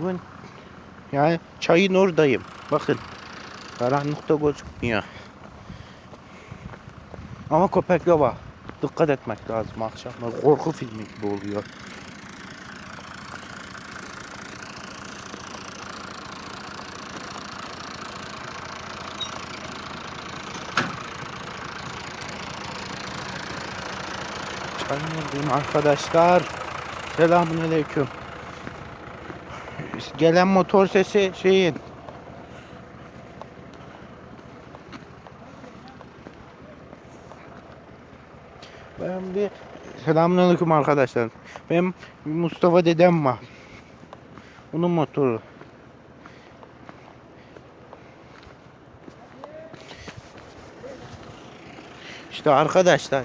Bugün yani çayın oradayım. Bakın. Karanlıkta gözükmüyor. Ama köpekle var. Dikkat etmek lazım akşamlar. Korku filmi gibi oluyor. Çayın oradayım arkadaşlar. Selamünaleyküm. Gelen motor sesi şeyin. Ben bir selamünaleyküm arkadaşlar. Benim Mustafa dedem var. Onun motoru. İşte arkadaşlar